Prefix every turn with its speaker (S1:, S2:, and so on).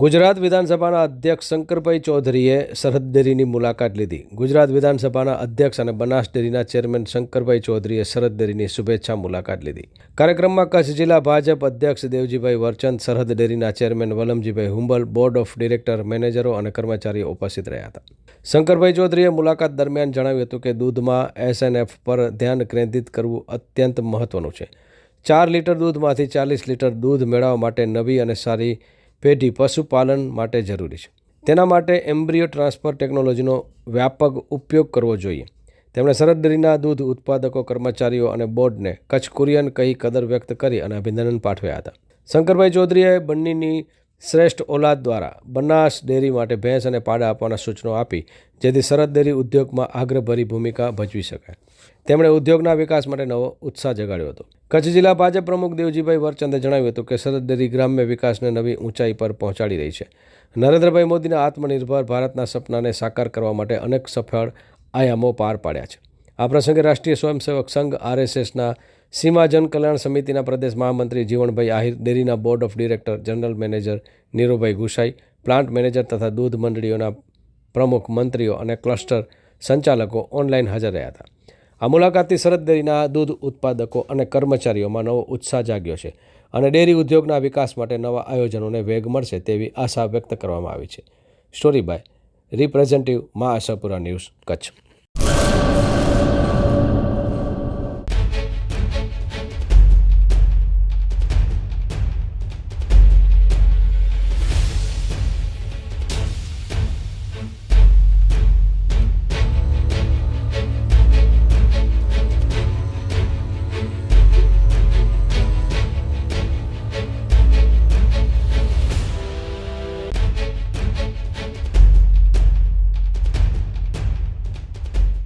S1: ગુજરાત વિધાનસભાના અધ્યક્ષ શંકરભાઈ ચૌધરીએ સરહદ ડેરીની મુલાકાત લીધી. ગુજરાત વિધાનસભાના અધ્યક્ષ અને બનાસ ડેરીના ચેરમેન શંકરભાઈ ચૌધરીએ સરહદ ડેરીની શુભેચ્છા મુલાકાત લીધી. કાર્યક્રમમાં કચ્છ જિલ્લા ભાજપ અધ્યક્ષ દેવજીભાઈ વરચંદ, સરહદ ડેરીના chairman Valamjibhai Humbal, board of director મેનેજરો અને કર્મચારીઓ ઉપસ્થિત રહ્યા હતા. શંકરભાઈ ચૌધરીએ મુલાકાત દરમિયાન જણાવ્યું હતું કે દૂધમાં એસએનએફ પર ધ્યાન કેન્દ્રિત કરવું અત્યંત મહત્વનું છે. ચાર લીટર દૂધમાંથી ચાલીસ લીટર દૂધ મેળવવા માટે નવી અને સારી પેઢી પશુપાલન માટે જરૂરી છે. તેના માટે એમ્બ્રિયો ટ્રાન્સફર ટેકનોલોજીનો વ્યાપક ઉપયોગ કરવો જોઈએ. તેમણે સરહદ ડેરીના દૂધ ઉત્પાદકો, કર્મચારીઓ અને બોર્ડને કચ્છ કુરિયન કહી કદર વ્યક્ત કરી અને અભિનંદન પાઠવ્યા હતા. શંકરભાઈ ચૌધરીએ બંનેની શ્રેષ્ઠ ઓલાદ દ્વારા બનાસ ડેરી માટે ભેંસ અને પાડા આપવાના સૂચનો આપી, જેથી સરહદ ડેરી ઉદ્યોગમાં આગ્રભરી ભૂમિકા ભજવી શકાય. તેમણે ઉદ્યોગના વિકાસ માટે નવો ઉત્સાહ જગાડ્યો હતો. કચ્છ જિલ્લા ભાજપ પ્રમુખ દેવજીભાઈ વરચંદે જણાવ્યું હતું કે સરહદ ડેરી ગ્રામ્ય વિકાસને નવી ઊંચાઈ પર પહોંચાડી રહી છે. નરેન્દ્રભાઈ મોદીના આત્મનિર્ભર ભારતના સપનાને સાકાર કરવા માટે અનેક સફળ આયામો પાર પાડ્યા છે. આ પ્રસંગે રાષ્ટ્રીય સ્વયંસેવક સંઘ આરએસએસના સીમા જન કલ્યાણ સમિતિના પ્રદેશ મહામંત્રી જીવણભાઈ આહિર ડેરીના board of director general manager Nirubhai Gusai, plant manager તથા દૂધ મંડળીઓના પ્રમુખ મંત્રીઓ અને ક્લસ્ટર સંચાલકો ઓનલાઈન હાજર રહ્યા હતા. આ મુલાકાતથી સરહદ ડેરીના દૂધ ઉત્પાદકો અને કર્મચારીઓમાં નવો ઉત્સાહ જાગ્યો છે અને ડેરી ઉદ્યોગના વિકાસ માટે નવા આયોજનોને વેગ મળશે તેવી આશા વ્યક્ત કરવામાં આવી છે. સ્ટોરી બાય રિપ્રેઝેન્ટેટિવ મા આશાપુરા ન્યૂઝ કચ્છ.